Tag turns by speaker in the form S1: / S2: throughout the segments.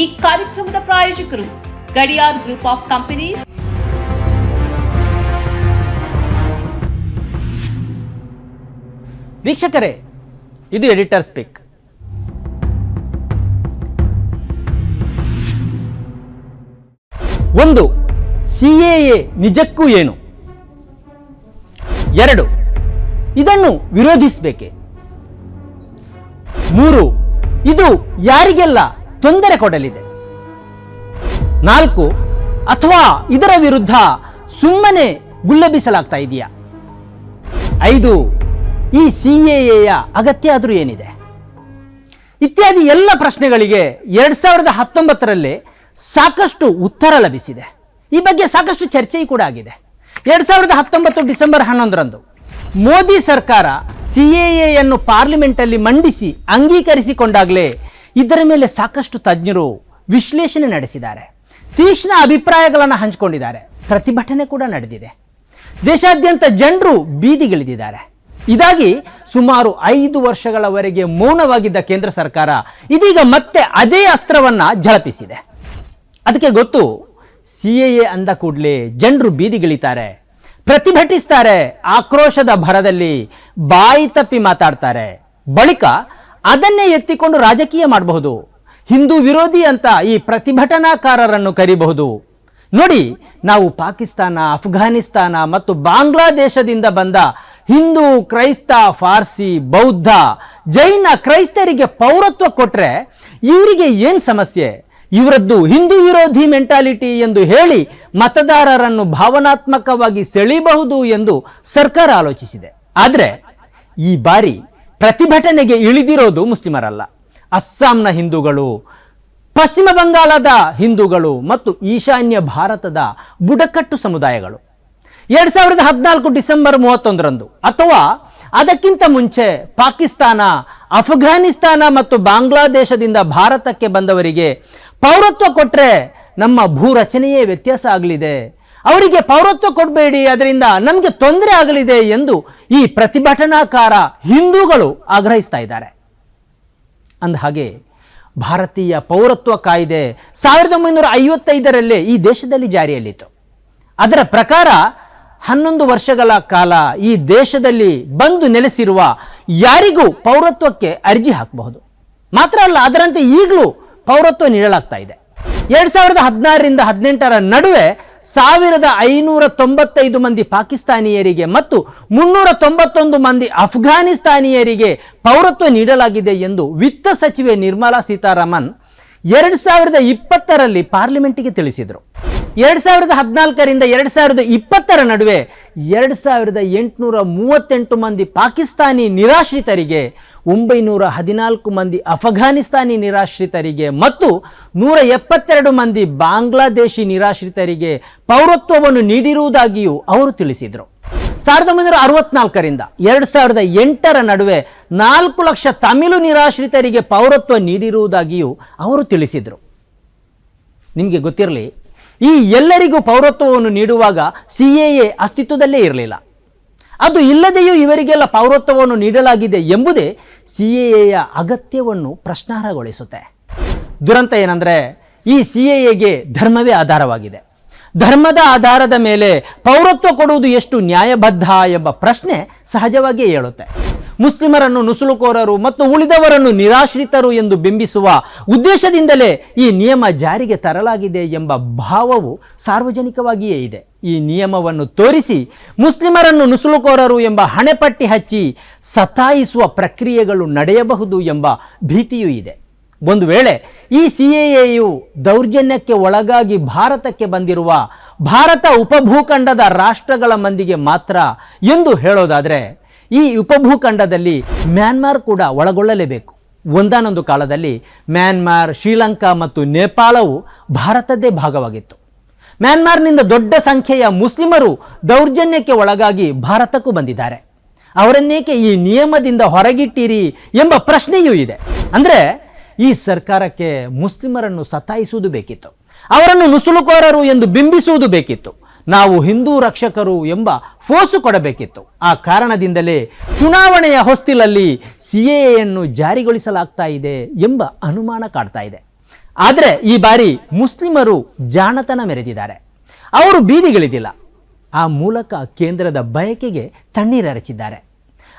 S1: ಈ ಕಾರ್ಯಕ್ರಮದ ಪ್ರಾಯೋಜಕರು ಗಡಿಯಾರ್ ಗ್ರೂಪ್ ಆಫ್ ಕಂಪನೀಸ್.
S2: ವೀಕ್ಷಕರೇ, ಇದು ಎಡಿಟರ್ ಸ್ಪೀಕ್. ಒಂದು, ಸಿ ನಿಜಕ್ಕೂ ಏನು? ಎರಡು, ಇದನ್ನು ವಿರೋಧಿಸಬೇಕೆ? ಮೂರು, ಇದು ಯಾರಿಗೆಲ್ಲ ತೊಂದರೆ ಕೊಡಲಿದೆ. ನಾಲ್ಕು, ಅಥವಾ ಇದರ ವಿರುದ್ಧ ಸುಮ್ಮನೆ ಗುಲ್ಲಬಿಸಲಾಗ್ತಾ ಇದೆಯಾ? ಐದು, ಈ ಸಿ ಎಯ ಅಗತ್ಯ ಆದರೂ ಏನಿದೆ? ಇತ್ಯಾದಿ ಎಲ್ಲ ಪ್ರಶ್ನೆಗಳಿಗೆ ಎರಡು ಸಾವಿರದ ಹತ್ತೊಂಬತ್ತರಲ್ಲಿ ಸಾಕಷ್ಟು ಉತ್ತರ ಲಭಿಸಿದೆ. ಈ ಬಗ್ಗೆ ಸಾಕಷ್ಟು ಚರ್ಚೆಯೂ ಕೂಡ ಆಗಿದೆ. ಎರಡು ಸಾವಿರದ ಹತ್ತೊಂಬತ್ತು ಡಿಸೆಂಬರ್ ಹನ್ನೊಂದರಂದು ಮೋದಿ ಸರ್ಕಾರ ಸಿ ಎಯನ್ನು ಪಾರ್ಲಿಮೆಂಟಲ್ಲಿ ಮಂಡಿಸಿ ಅಂಗೀಕರಿಸಿಕೊಂಡಾಗಲೇ ಇದರ ಮೇಲೆ ಸಾಕಷ್ಟು ತಜ್ಞರು ವಿಶ್ಲೇಷಣೆ ನಡೆಸಿದ್ದಾರೆ. ತೀಕ್ಷ್ಣ ಅಭಿಪ್ರಾಯಗಳನ್ನು ಹಂಚಿಕೊಂಡಿದ್ದಾರೆ. ಪ್ರತಿಭಟನೆ ಕೂಡ ನಡೆದಿದೆ. ದೇಶಾದ್ಯಂತ ಜನರು ಬೀದಿಗಿಳಿದಿದ್ದಾರೆ. ಇದಾಗಿ ಸುಮಾರು ಐದು ವರ್ಷಗಳವರೆಗೆ ಮೌನವಾಗಿದ್ದ ಕೇಂದ್ರ ಸರ್ಕಾರ ಇದೀಗ ಮತ್ತೆ ಅದೇ ಅಸ್ತ್ರವನ್ನು ಝಳಪಿಸಿದೆ. ಅದಕ್ಕೆ ಗೊತ್ತು ಸಿ ಎ ಅಂದ ಕೂಡಲೇ ಜನರು ಬೀದಿಗಿಳಿತಾರೆ. ಪ್ರತಿಭಟಿಸ್ತಾರೆ. ಆಕ್ರೋಶದ ಭರದಲ್ಲಿ ಬಾಯಿ ತಪ್ಪಿ ಮಾತಾಡ್ತಾರೆ. ಬಳಿಕ ಅದನ್ನೇ ಎತ್ತಿಕೊಂಡು ರಾಜಕೀಯ ಮಾಡಬಹುದು. ಹಿಂದೂ ವಿರೋಧಿ ಅಂತ ಈ ಪ್ರತಿಭಟನಾಕಾರರನ್ನು ಕರಿಬಹುದು. ನೋಡಿ, ನಾವು ಪಾಕಿಸ್ತಾನ, ಅಫ್ಘಾನಿಸ್ತಾನ ಮತ್ತು ಬಾಂಗ್ಲಾದೇಶದಿಂದ ಬಂದ ಹಿಂದೂ, ಕ್ರೈಸ್ತ, ಫಾರ್ಸಿ, ಬೌದ್ಧ, ಜೈನ ಕ್ರೈಸ್ತರಿಗೆ ಪೌರತ್ವ ಕೊಟ್ಟರೆ ಇವರಿಗೆ ಏನು ಸಮಸ್ಯೆ? ಇವರದ್ದು ಹಿಂದೂ ವಿರೋಧಿ ಮೆಂಟಾಲಿಟಿ ಎಂದು ಹೇಳಿ ಮತದಾರರನ್ನು ಭಾವನಾತ್ಮಕವಾಗಿ ಸೆಳೀಬಹುದು ಎಂದು ಸರ್ಕಾರ ಆಲೋಚಿಸಿದೆ. ಆದರೆ ಈ ಬಾರಿ ಪ್ರತಿಭಟನೆಗೆ ಇಳಿದಿರೋದು ಮುಸ್ಲಿಮರಲ್ಲ. ಅಸ್ಸಾಂನ ಹಿಂದೂಗಳು, ಪಶ್ಚಿಮ ಬಂಗಾಳದ ಹಿಂದೂಗಳು ಮತ್ತು ಈಶಾನ್ಯ ಭಾರತದ ಬುಡಕಟ್ಟು ಸಮುದಾಯಗಳು. ಎರಡು ಸಾವಿರದ ಹದಿನಾಲ್ಕು ಡಿಸೆಂಬರ್ ಮೂವತ್ತೊಂದರಂದು ಅಥವಾ ಅದಕ್ಕಿಂತ ಮುಂಚೆ ಪಾಕಿಸ್ತಾನ, ಅಫ್ಘಾನಿಸ್ತಾನ ಮತ್ತು ಬಾಂಗ್ಲಾದೇಶದಿಂದ ಭಾರತಕ್ಕೆ ಬಂದವರಿಗೆ ಪೌರತ್ವ ಕೊಟ್ಟರೆ ನಮ್ಮ ಭೂ ರಚನೆಯೇ ವ್ಯತ್ಯಾಸ ಆಗಲಿದೆ. ಅವರಿಗೆ ಪೌರತ್ವ ಕೊಡಬೇಡಿ, ಅದರಿಂದ ನಮಗೆ ತೊಂದರೆ ಆಗಲಿದೆ ಎಂದು ಈ ಪ್ರತಿಭಟನಾಕಾರ ಹಿಂದೂಗಳು ಆಗ್ರಹಿಸ್ತಾ ಇದ್ದಾರೆ. ಅಂದ ಹಾಗೆ ಭಾರತೀಯ ಪೌರತ್ವ ಕಾಯ್ದೆ ಸಾವಿರದ ಒಂಬೈನೂರ ಐವತ್ತೈದರಲ್ಲೇ ಈ ದೇಶದಲ್ಲಿ ಜಾರಿಯಲ್ಲಿತ್ತು. ಅದರ ಪ್ರಕಾರ ಹನ್ನೊಂದು ವರ್ಷಗಳ ಕಾಲ ಈ ದೇಶದಲ್ಲಿ ಬಂದು ನೆಲೆಸಿರುವ ಯಾರಿಗೂ ಪೌರತ್ವಕ್ಕೆ ಅರ್ಜಿ ಹಾಕಬಹುದು. ಮಾತ್ರ ಅಲ್ಲ, ಅದರಂತೆ ಈಗಲೂ ಪೌರತ್ವ ನೀಡಲಾಗ್ತಾ ಇದೆ. ಎರಡು ಸಾವಿರದ ಹದಿನಾರರಿಂದ ಹದಿನೆಂಟರ ನಡುವೆ ಸಾವಿರದ ಐನೂರ ತೊಂಬತ್ತೈದು ಮಂದಿ ಪಾಕಿಸ್ತಾನಿಯರಿಗೆ ಮತ್ತು ಮುನ್ನೂರ ತೊಂಬತ್ತೊಂದು ಮಂದಿ ಅಫ್ಘಾನಿಸ್ತಾನಿಯರಿಗೆ ಪೌರತ್ವ ನೀಡಲಾಗಿದೆ ಎಂದು ವಿತ್ತ ಸಚಿವೆ ನಿರ್ಮಲಾ ಸೀತಾರಾಮನ್ ಎರಡು ಸಾವಿರದ ಇಪ್ಪತ್ತರಲ್ಲಿ ಪಾರ್ಲಿಮೆಂಟಿಗೆ ತಿಳಿಸಿದರು. ಎರಡ್ ಸಾವಿರದ ಹದಿನಾಲ್ಕರಿಂದ ಎರಡು ಸಾವಿರದ ಇಪ್ಪತ್ತರ ನಡುವೆ ಎರಡ್ ಸಾವಿರದ ಎಂಟುನೂರ ಮೂವತ್ತೆಂಟು ಮಂದಿ ಪಾಕಿಸ್ತಾನಿ ನಿರಾಶ್ರಿತರಿಗೆ, ಒಂಬೈನೂರ ಹದಿನಾಲ್ಕು ಮಂದಿ ಅಫಘಾನಿಸ್ತಾನಿ ನಿರಾಶ್ರಿತರಿಗೆ ಮತ್ತು ನೂರ ಎಪ್ಪತ್ತೆರಡು ಮಂದಿ ಬಾಂಗ್ಲಾದೇಶಿ ನಿರಾಶ್ರಿತರಿಗೆ ಪೌರತ್ವವನ್ನು ನೀಡಿರುವುದಾಗಿಯೂ ಅವರು ತಿಳಿಸಿದರು. ಸಾವಿರದ ಒಂಬೈನೂರ ಅರವತ್ನಾಲ್ಕರಿಂದ ಎರಡು ಸಾವಿರದ ಎಂಟರ ನಡುವೆ ನಾಲ್ಕು ಲಕ್ಷ ತಮಿಳು ನಿರಾಶ್ರಿತರಿಗೆ ಪೌರತ್ವ ನೀಡಿರುವುದಾಗಿಯೂ ಅವರು ತಿಳಿಸಿದರು. ನಿಮಗೆ ಗೊತ್ತಿರಲಿ ಈ ಎಲ್ಲರಿಗೂ ಪೌರತ್ವವನ್ನು ನೀಡುವಾಗ ಸಿ ಎ ಅಸ್ತಿತ್ವದಲ್ಲೇ ಇರಲಿಲ್ಲ. ಅದು ಇಲ್ಲದೆಯೂ ಇವರಿಗೆಲ್ಲ ಪೌರತ್ವವನ್ನು ನೀಡಲಾಗಿದೆ ಎಂಬುದೇ ಸಿ ಎ ಎಯ ಅಗತ್ಯವನ್ನು ಪ್ರಶ್ನಾರ್ಹಗೊಳಿಸುತ್ತೆ. ದುರಂತ ಏನಂದರೆ ಈ ಸಿ ಎಗೆ ಧರ್ಮವೇ ಆಧಾರವಾಗಿದೆ. ಧರ್ಮದ ಆಧಾರದ ಮೇಲೆ ಪೌರತ್ವ ಕೊಡುವುದು ಎಷ್ಟು ನ್ಯಾಯಬದ್ಧ ಎಂಬ ಪ್ರಶ್ನೆ ಸಹಜವಾಗಿಯೇ ಹೇಳುತ್ತೆ ಮುಸ್ಲಿಮರನ್ನು ನುಸುಳುಕೋರರು ಮತ್ತು ಉಳಿದವರನ್ನು ನಿರಾಶ್ರಿತರು ಎಂದು ಬಿಂಬಿಸುವ ಉದ್ದೇಶದಿಂದಲೇ ಈ ನಿಯಮ ಜಾರಿಗೆ ತರಲಾಗಿದೆ ಎಂಬ ಭಾವವು ಸಾರ್ವಜನಿಕವಾಗಿಯೇ ಇದೆ. ಈ ನಿಯಮವನ್ನು ತೋರಿಸಿ ಮುಸ್ಲಿಮರನ್ನು ನುಸುಳುಕೋರರು ಎಂಬ ಹಣೆಪಟ್ಟಿ ಹಚ್ಚಿ ಸತಾಯಿಸುವ ಪ್ರಕ್ರಿಯೆಗಳು ನಡೆಯಬಹುದು ಎಂಬ ಭೀತಿಯೂ ಇದೆ. ಒಂದು ವೇಳೆ ಈ ಸಿ ಎಯು ದೌರ್ಜನ್ಯಕ್ಕೆ ಒಳಗಾಗಿ ಭಾರತಕ್ಕೆ ಬಂದಿರುವ ಭಾರತ ಉಪಭೂಖಂಡದ ರಾಷ್ಟ್ರಗಳ ಮಂದಿಗೆ ಮಾತ್ರ ಎಂದು ಹೇಳೋದಾದರೆ ಈ ಉಪಭೂಖಂಡದಲ್ಲಿ ಮ್ಯಾನ್ಮಾರ್ ಕೂಡ ಒಳಗೊಳ್ಳಲೇಬೇಕು. ಒಂದಾನೊಂದು ಕಾಲದಲ್ಲಿ ಮ್ಯಾನ್ಮಾರ್, ಶ್ರೀಲಂಕಾ ಮತ್ತು ನೇಪಾಳವು ಭಾರತದ್ದೇ ಭಾಗವಾಗಿತ್ತು. ಮ್ಯಾನ್ಮಾರ್ನಿಂದ ದೊಡ್ಡ ಸಂಖ್ಯೆಯ ಮುಸ್ಲಿಮರು ದೌರ್ಜನ್ಯಕ್ಕೆ ಒಳಗಾಗಿ ಭಾರತಕ್ಕೂ ಬಂದಿದ್ದಾರೆ. ಅವರನ್ನೇಕೆ ಈ ನಿಯಮದಿಂದ ಹೊರಗಿಟ್ಟಿರಿ ಎಂಬ ಪ್ರಶ್ನೆಯೂ ಇದೆ. ಅಂದರೆ ಈ ಸರ್ಕಾರಕ್ಕೆ ಮುಸ್ಲಿಮರನ್ನು ಸತಾಯಿಸುವುದು ಬೇಕಿತ್ತು. ಅವರನ್ನು ನುಸುಳುಕೋರರು ಎಂದು ಬಿಂಬಿಸುವುದು ಬೇಕಿತ್ತು. ನಾವು ಹಿಂದೂ ರಕ್ಷಕರು ಎಂಬ ಫೋಸು ಕೊಡಬೇಕಿತ್ತು. ಆ ಕಾರಣದಿಂದಲೇ ಚುನಾವಣೆಯ ಹೊಸ್ತಿಲಲ್ಲಿ ಸಿ ಎಯನ್ನು ಜಾರಿಗೊಳಿಸಲಾಗ್ತಾ ಇದೆ ಎಂಬ ಅನುಮಾನ ಕಾಡ್ತಾ ಇದೆ. ಆದರೆ ಈ ಬಾರಿ ಮುಸ್ಲಿಮರು ಜಾಣತನ ಮೆರೆದಿದ್ದಾರೆ. ಅವರು ಬೀದಿಗಿಳಿದಿಲ್ಲ. ಆ ಮೂಲಕ ಕೇಂದ್ರದ ಬಯಕೆಗೆ ತಣ್ಣೀರೆರಚಿದ್ದಾರೆ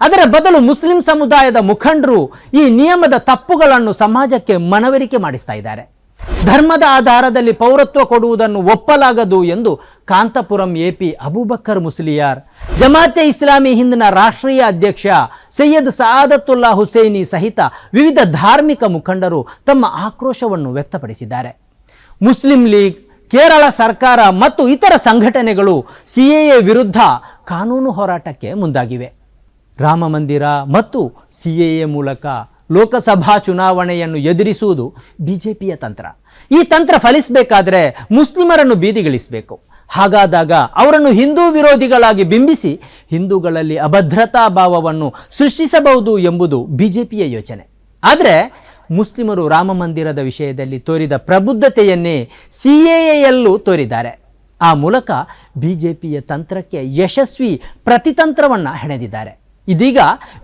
S2: ಅದರ ಬದಲು ಮುಸ್ಲಿಂ ಸಮುದಾಯದ ಮುಖಂಡರು ಈ ನಿಯಮದ ತಪ್ಪುಗಳನ್ನು ಸಮಾಜಕ್ಕೆ ಮನವರಿಕೆ ಮಾಡಿಸ್ತಾ ಇದ್ದಾರೆ. ಧರ್ಮದ ಆಧಾರದಲ್ಲಿ ಪೌರತ್ವ ಕೊಡುವುದನ್ನು ಒಪ್ಪಲಾಗದು ಎಂದು ಕಾಂತಪುರಂ ಎಪಿ ಅಬೂಬಕ್ಕರ್ ಮುಸ್ಲಿಯಾರ್. ಜಮಾತೆ ಇಸ್ಲಾಮಿ ಹಿಂದಿನ ರಾಷ್ಟ್ರೀಯ ಅಧ್ಯಕ್ಷ ಸೈಯದ್ ಸಾದತ್ತುಲ್ಲಾ ಹುಸೇನಿ ಸಹಿತ ವಿವಿಧ ಧಾರ್ಮಿಕ ಮುಖಂಡರು ತಮ್ಮ ಆಕ್ರೋಶವನ್ನು ವ್ಯಕ್ತಪಡಿಸಿದ್ದಾರೆ. ಮುಸ್ಲಿಂ ಲೀಗ್, ಕೇರಳ ಸರ್ಕಾರ ಮತ್ತು ಇತರ ಸಂಘಟನೆಗಳು ಸಿಎಎ ವಿರುದ್ಧ ಕಾನೂನು ಹೋರಾಟಕ್ಕೆ ಮುಂದಾಗಿವೆ. ರಾಮ ಮಂದಿರ ಮತ್ತು ಸಿಎಎ ಮೂಲಕ ಲೋಕಸಭಾ ಚುನಾವಣೆಯನ್ನು ಎದುರಿಸುವುದು ಬಿ ಜೆ ಪಿಯ ತಂತ್ರ. ಈ ತಂತ್ರ ಫಲಿಸಬೇಕಾದರೆ ಮುಸ್ಲಿಮರನ್ನು ಬೀದಿಗಿಳಿಸಬೇಕು. ಹಾಗಾದಾಗ ಅವರನ್ನು ಹಿಂದೂ ವಿರೋಧಿಗಳಾಗಿ ಬಿಂಬಿಸಿ ಹಿಂದೂಗಳಲ್ಲಿ ಅಭದ್ರತಾ ಭಾವವನ್ನು ಸೃಷ್ಟಿಸಬಹುದು ಎಂಬುದು ಬಿ ಜೆ ಪಿಯ ಯೋಚನೆ. ಆದರೆ ಮುಸ್ಲಿಮರು ರಾಮ ಮಂದಿರದ ವಿಷಯದಲ್ಲಿ ತೋರಿದ ಪ್ರಬುದ್ಧತೆಯನ್ನೇ ಸಿ ಎಯಲ್ಲೂ ತೋರಿದ್ದಾರೆ. ಆ ಮೂಲಕ ಬಿ ಜೆ ಪಿಯ ತಂತ್ರಕ್ಕೆ ಯಶಸ್ವಿ ಪ್ರತಿತಂತ್ರವನ್ನು ಹೆಣೆದಿದ್ದಾರೆ. ಇದೀಗ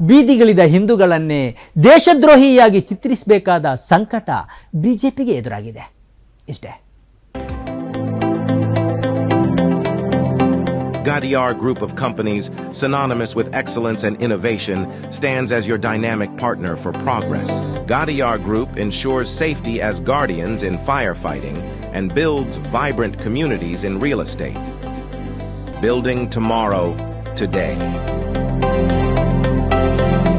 S2: ಬೀದಿಗಿಳಿದ ಹಿಂದೂಗಳನ್ನೇ ದೇಶದ್ರೋಹಿಯಾಗಿ ಚಿತ್ರಿಸಬೇಕಾದ ಸಂಕಟ ಬಿಜೆಪಿಗೆ ಎದುರಾಗಿದೆ ಇಷ್ಟೇ
S3: Gadiar Group of Companies, synonymous with excellence and innovation, stands as your dynamic partner for progress. Gadiar Group ensures safety as guardians in firefighting and builds vibrant communities in real estate. Building tomorrow, today.